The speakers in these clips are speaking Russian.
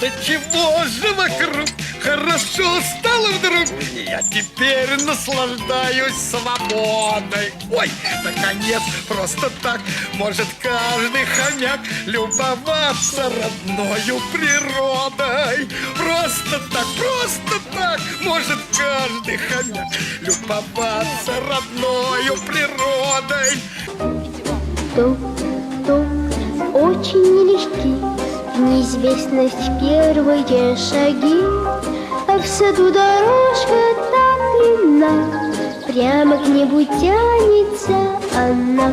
Да чего же вокруг хорошо стало вдруг? Я теперь наслаждаюсь свободой. Ой, наконец, просто так может каждый хомяк любоваться родною природой. Просто так, просто так может каждый хомяк любоваться родною природой. Тук, тук, очень нелегки. В неизвестность первые шаги А в саду дорожка так длинна. Прямо к небу тянется она.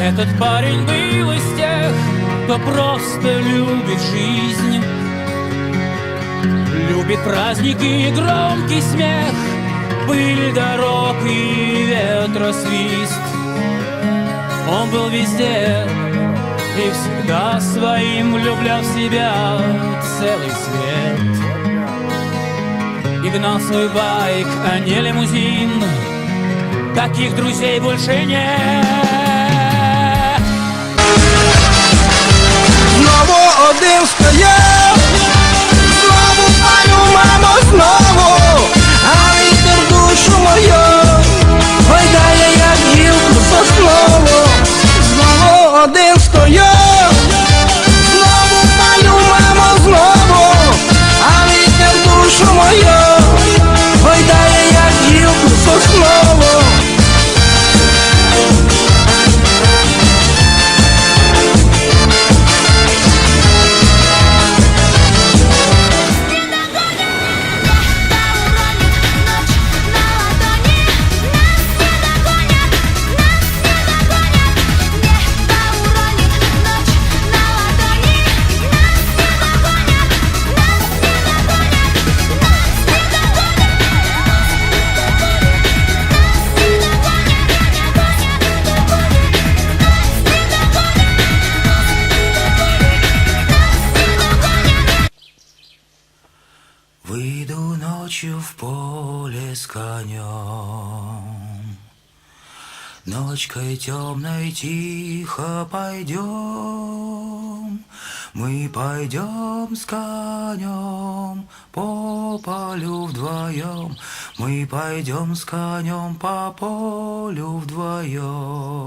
Этот парень был из тех, кто просто любит жизнь. Любит праздники и громкий смех. Пыль дорог и ветросвист Он был везде и всегда своим Влюблял в себя целый свет. И гнал свой байк, а не лимузин Таких друзей больше нет ночью в поле с конем. Ночкой темной тихо пойдем, Мы пойдем с конем по полю вдвоем, Мы пойдем с конем по полю вдвоем.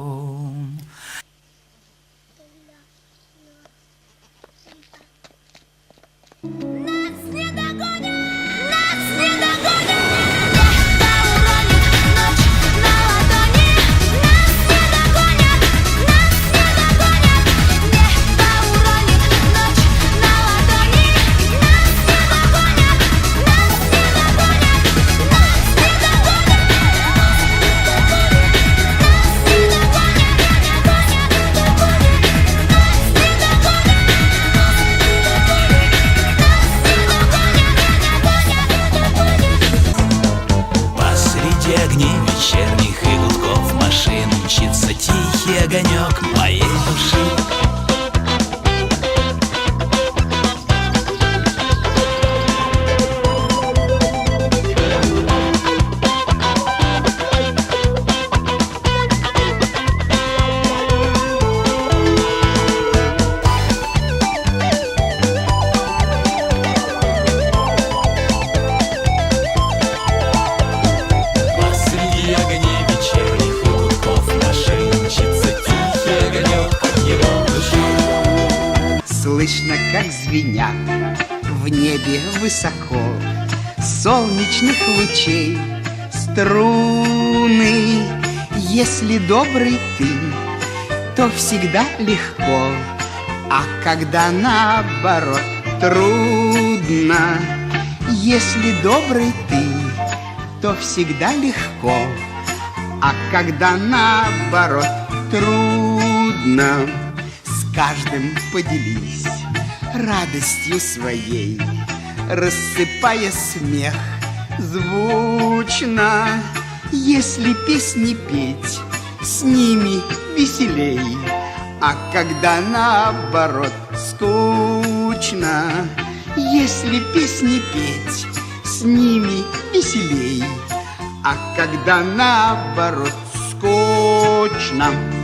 genyok как звенят в небе высоко. Солнечных лучей струны. Если добрый ты, то всегда легко. А когда наоборот трудно Если добрый ты, то всегда легко. А когда наоборот трудно С каждым поделись радостью своей Рассыпая смех звучно. Если песни петь, с ними веселей А когда наоборот скучно. Если песни петь, с ними веселей А когда наоборот скучно